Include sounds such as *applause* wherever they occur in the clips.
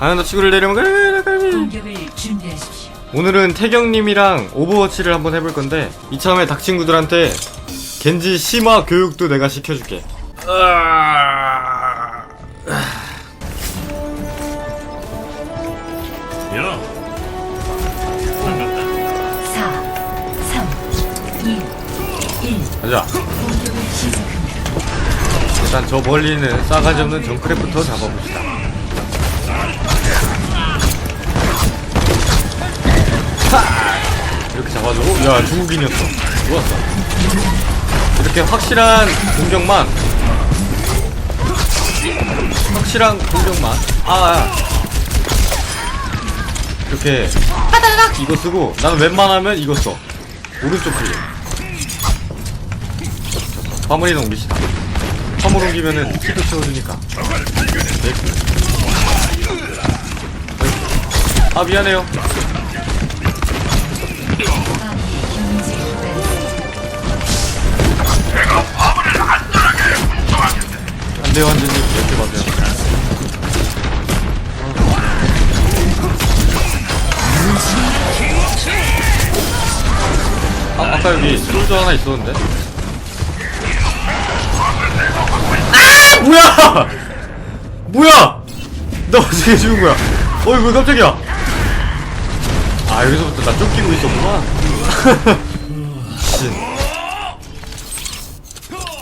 아, 나 친구를 내려면 그래, 그래, 그래. 오늘은 태경님이랑 오버워치를 한번 해볼 건데 이참에 닭 친구들한테 겐지 심화 교육도 내가 시켜줄게. 야, 4, 3, 2, 1. 가자. 일단 저 멀리는 싸가지 없는 정크래프터 잡아봅시다. 잡아주고, 야, 중국인이었어. 좋았어. 이렇게 확실한 공격만. 확실한 공격만. 아, 아. 이렇게! 이거 쓰고, 나는 웬만하면 이거 써. 오른쪽 클릭. 화물이동 옮기시다. 화물 옮기면은 키도 채워주니까. 네. 아 미안해요. 안돼요 완전히 이렇게 맞아요. 아, 아까 여기 솔저 하나 있었는데? 아! 뭐야! *laughs* 뭐야! 나 어떻게 죽은 거야? 어이, 왜 깜짝이야? 아, 여기서부터 나 쫓기고 있었구나. *laughs* 진.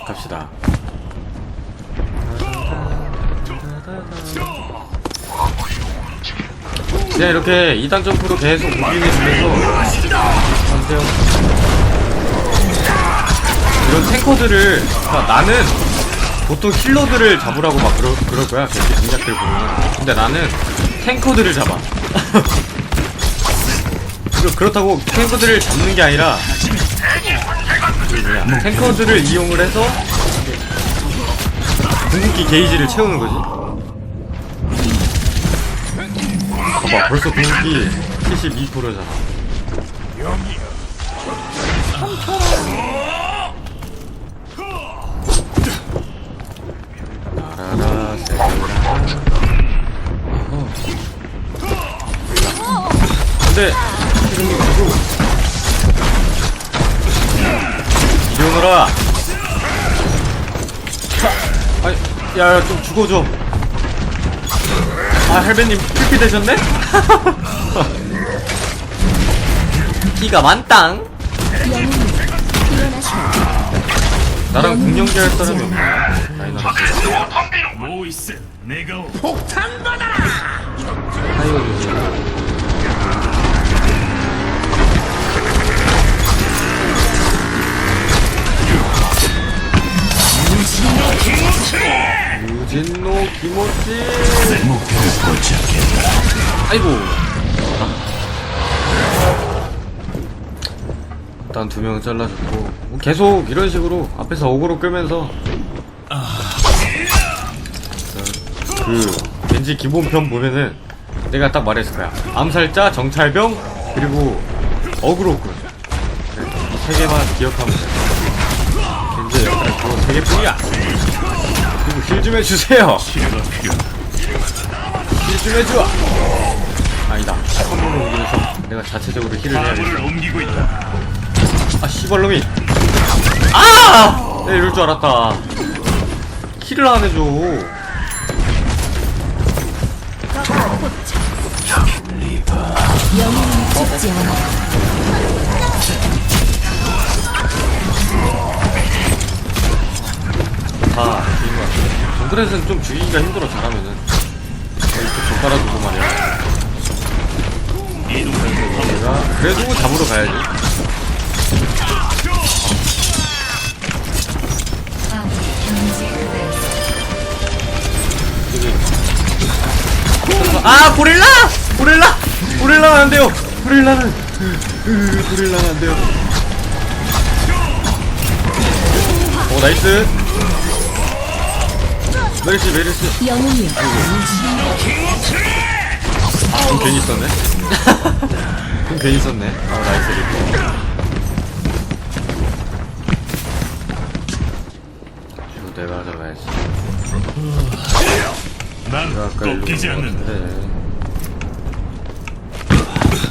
갑시다. 그냥 이렇게 2단 점프로 계속 무빙해주면서 안돼요. 이런 탱커들을 그러니까 나는 보통 힐러들을 잡으라고 막 그러, 그럴 거야. 그 공략들 보면 근데 나는 탱커들을 잡아. 그러- 그렇다고 탱커들을 잡는 게 아니라 탱커들을 이용을 해서 궁극기 게이지를 채우는 거지 봐봐 벌써 궁극기 72%잖아. 나라라. 세라 근데 지금 누구 이리 오너라. 하, 아니 야야 좀 죽어줘 아 헬베님 필피 되셨네? 피가 만땅 나랑 궁연기 할 사람이 없나? 모이스, 내가 오. 타이거 조심 유진노 기모찌 목표를 포착했다. 아이고. 일단 두 명 잘라줬고 뭐 계속 이런 식으로 앞에서 어그로 끌면서. 그 왠지 기본편 보면은 내가 딱 말했을 거야. 암살자 정찰병 그리고 어그로군 이세 개만 기억하면 돼. 왠지 역할 그거 세 개뿐이야. 그리고 힐 좀 해주세요. 힐좀 해줘 아니다. 선물로 옮기면서 내가 자체적으로 힐을 해야겠다. 화물을 옮기고 있다. 아 씨발놈이. 아! 내가 이럴 줄 알았다. 킬을 안 해줘. 다 죽인 것 같아 정글에서는 좀 죽이기가 힘들어 잘하면은 깔아주고 말이야 내가 그래도 잡으러 가야지 아 고릴라! 고릴라! 고릴라는 안 돼요! 고릴라는 고릴라는 안 돼요 오 나이스 메르시 메르시. 영웅이여 돈 괜히 썼네. 돈 괜히 썼네. 아 나이스 리퍼. 이거 내가 잡아야지. 난 꺾이지 않는다.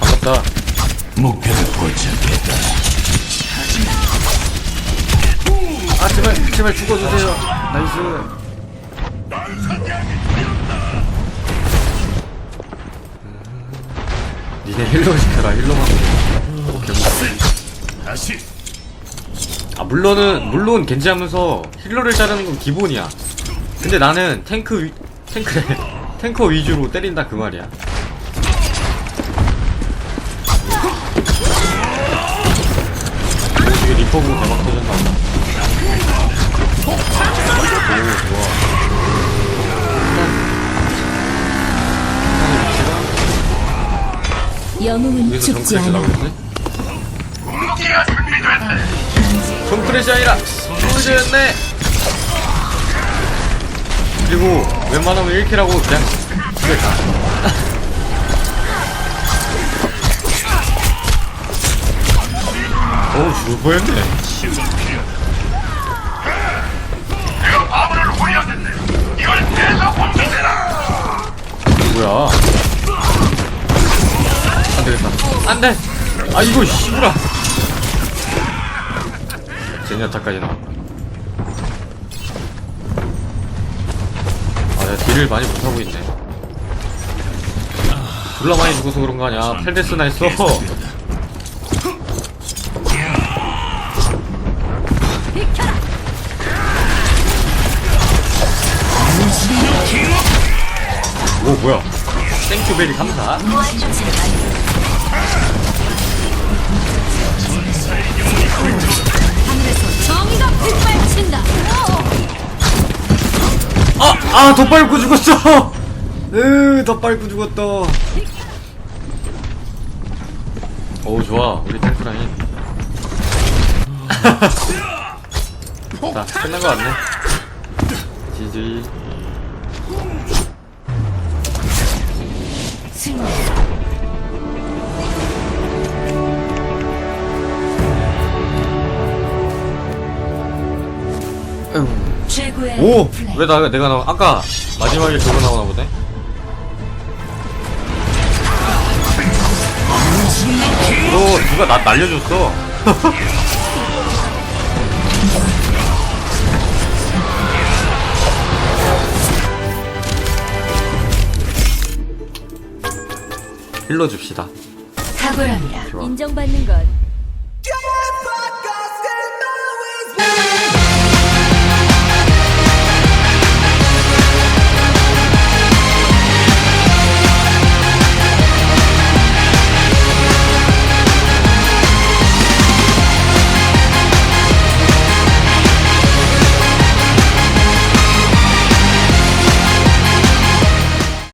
아깝다. 아, 목표를 포착했다. 아 제발 제발 죽어주세요. 나이스. 니네 힐러 시켜라 힐러만. 오케이 다시. 아 물론은 물론 겐지 하면서 힐러를 자르는 건 기본이야. 근데 나는 탱크 위, 탱크래. *laughs* 탱커 위주로 때린다 그 말이야. 리퍼브 대박 터졌나 보다 오 좋아 영웅은 여기서 죽지 정크래시 않아. 나오겠네? 정크래시 아니라 소즈였네. 그리고 웬만하면 1킬하고 그냥 집에 가. 어우 죽을 뻔했네 안돼 아 이거 씨부라. 제니아타까지 나왔다. 아 내가 딜을 많이 못하고 있네. 졸라 많이 죽어서 그런 거 아니야. 8데스나 했어 오 뭐야. 땡큐베리. 감사. 아! 아! 더 밟고 죽었어! *laughs* 으, 더 밟고 죽었다. 오, 좋아. 우리 탱크라인. *laughs* 자, 끝난 거 같네. 지지. 오! 왜 나, 내가 나와? 아까 마지막에 저거 나오나 보네? 너 누가 나 날려줬어? *laughs* 힐러 줍시다. 탁월합니다. 좋아. 인정받는 건